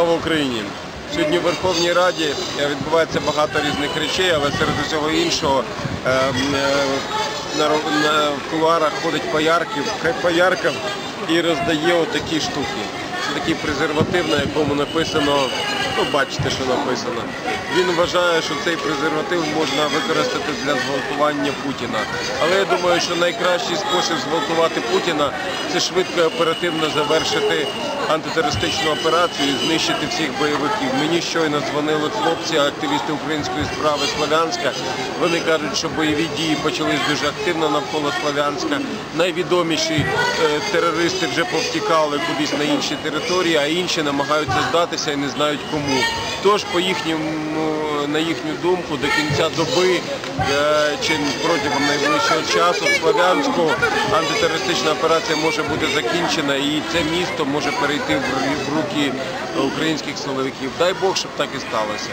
Україні! Сьогодні в Верховній Раді е, відбувається багато різних речей, але серед усього іншого е, м, е, в кулуарах ходить поярків, поярка і роздає отакі штуки. Це такий презерватив, на якому написано, ну бачите, що написано. Він вважає, що цей презерватив можна використати для зґвалтування Путіна. Але я думаю, що найкращий спосіб зґвалтувати Путіна це швидко і оперативно завершити антитерористичну операцію і знищити всіх бойовиків. Мені щойно дзвонили хлопці, активісти української справи Слов'янська. Вони кажуть, що бойові дії почались дуже активно навколо Слов'янська. Найвідоміші е, терористи вже повтікали кудись на інші території, а інші намагаються здатися і не знають кому. Тож, по їхньому, на їхню думку, до кінця доби е, чи протягом найближчого часу Славянську антитерористична операція може бути закінчена і це місто може перейти в руки українських силовиків. Дай Бог, щоб так і сталося.